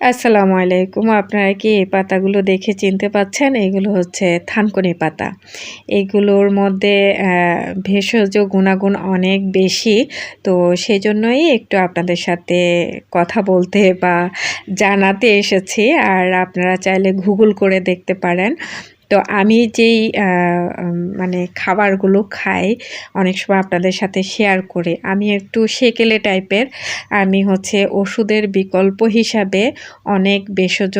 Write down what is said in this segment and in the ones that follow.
আসসালামু আলাইকুম। আপনারা কি এই পাতাগুলো দেখে চিনতে পাচ্ছেন? এগুলো হচ্ছে থানকুনি পাতা। এগুলোর মধ্যে ভেষজ গুণাগুণ অনেক বেশি। তো সেই জন্যই একটু আপনাদের সাথে কথা বলতে বা জানাতে এসেছি। আর আপনারা চাইলে গুগল করে দেখতে পারেন। তো আমি যেই মানে খাবারগুলো খাই, অনেক সময় আপনাদের সাথে শেয়ার করে। আমি একটু সেকেলে টাইপের আমি হচ্ছে ওষুধের বিকল্প হিসাবে অনেক ভেষজ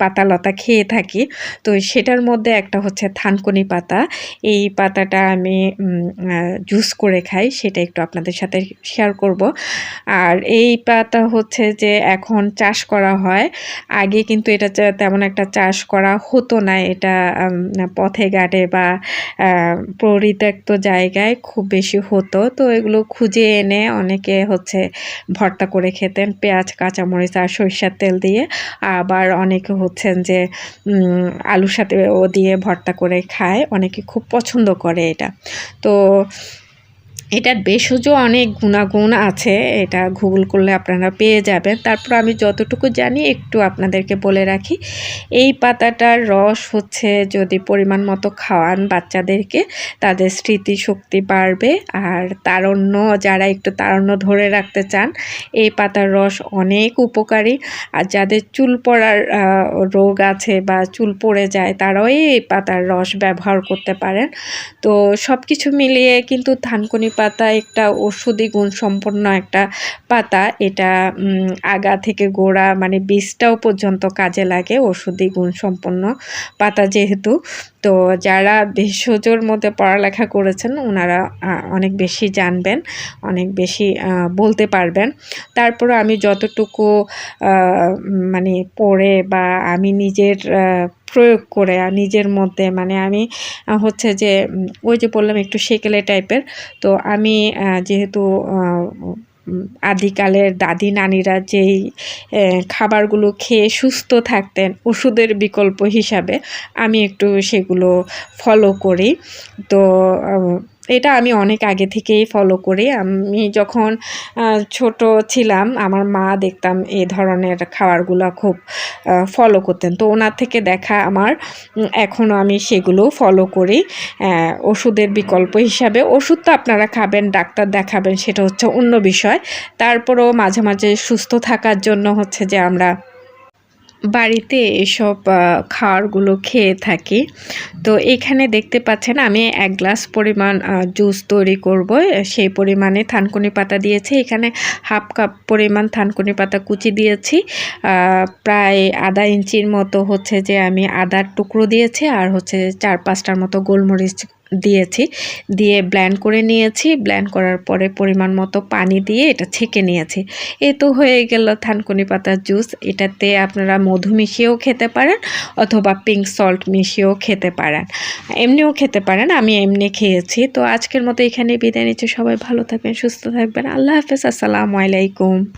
পাতালতা খেয়ে থাকি। তো সেটার মধ্যে একটা হচ্ছে থানকুনি পাতা। এই পাতাটা আমি জুস করে খাই, সেটা একটু আপনাদের সাথে শেয়ার করব। আর এই পাতা হচ্ছে যে এখন চাষ করা হয়। আগে কিন্তু এটা তেমন একটা চাষ করা হতো না এটা পথে ঘাটে বা পরিত্যক্ত জায়গায় খুব বেশি হতো। তো এগুলো খুঁজে এনে অনেকে হচ্ছে ভর্তা করে খেতেন, পেঁয়াজ, কাঁচামরিচ আর সরিষার তেল দিয়ে। আবার অনেকে হচ্ছেন যে আলুর সাথে ও দিয়ে ভর্তা করে খায়। অনেকে খুব পছন্দ করে এটা। তো এটার ভেষজ অনেক গুণাগুণ আছে, এটা গুগল করলে আপনারা পেয়ে যাবেন। তারপর আমি যতটুকু জানি একটু আপনাদেরকে বলে রাখি, এই পাতাটার রস হচ্ছে যদি পরিমাণ মতো খাওয়ান বাচ্চাদেরকে, তাদের স্মৃতিশক্তি বাড়বে। আর তারণ্য, যারা একটু তারণ্য ধরে রাখতে চান, এই পাতার রস অনেক উপকারী। আর যাদের চুল পড়ার রোগ আছে বা চুল পড়ে যায়, তারাও এই পাতার রস ব্যবহার করতে পারেন। তো সব কিছু মিলিয়ে কিন্তু ধানকনি পাতা একটা ওষুধি গুণসম্পন্ন একটা পাতা। এটা আগা থেকে গোড়া মানে বীজটাও পর্যন্ত কাজে লাগে ওষুধি গুণসম্পন্ন পাতা যেহেতু। তো যারা ভেষজর মধ্যে পড়ালেখা করেছেন ওনারা অনেক বেশি জানবেন, অনেক বেশি বলতে পারবেন। তারপরে আমি যতটুকু মানে পড়ে বা আমি নিজের প্রয়োগ করে নিজের মধ্যে। মানে আমি হচ্ছে যে ওই যে বললাম একটু সেকেলে টাইপের। তো আমি যেহেতু আদিকালের দাদি নানিরা যেই খাবারগুলো খেয়ে সুস্থ থাকতেন ওষুধের বিকল্প হিসাবে, আমি একটু সেগুলো ফলো করি। তো এটা আমি অনেক আগে থেকেই ফলো করি। আমি যখন ছোট ছিলাম, আমার মা দেখতাম এই ধরনের খাবারগুলো খুব ফলো করতেন। তো ওনার থেকে দেখা আমার এখনও আমি সেগুলো ফলো করি। ওষুধের বিকল্প হিসাবে ওষুধ তো আপনারা খাবেন, ডাক্তার দেখাবেন, সেটা হচ্ছে অন্য বিষয়। তারপরেও মাঝে মাঝে সুস্থ থাকার জন্য হচ্ছে যে আমরা বাড়িতে এসব খাওয়ারগুলো খেয়ে থাকি। তো এখানে দেখতে পাচ্ছেন আমি এক গ্লাস পরিমাণ জুস তৈরি করব। সেই পরিমাণে থানকুনি পাতা দিয়েছি। এখানে হাফ কাপ পরিমাণ থানকুনি পাতা কুচি দিয়েছি। প্রায় আধা ইঞ্চির মতো হচ্ছে যে আমি আদার টুকরো দিয়েছি। আর হচ্ছে চার পাঁচটার মতো গোলমরিচ দিয়েছি। দিয়ে ব্ল্যান্ড করে নিয়েছি। ব্ল্যান্ড করার পরে পরিমাণ মতো পানি দিয়ে এটা ছেঁকে নিয়েছি। এ তো হয়ে গেল থানকুনি পাতার জুস এটাতে আপনারা মধু মিশিয়েও খেতে পারেন অথবা পিঙ্ক সল্ট মিশিয়েও খেতে পারেন। এমনিও খেতে পারেন, আমি এমনি খেয়েছি। তো আজকের মতো এখানে বিদায় নিচ্ছি। সবাই ভালো থাকবেন, সুস্থ থাকবেন। আল্লাহ হাফেজ। আসসালামু আলাইকুম।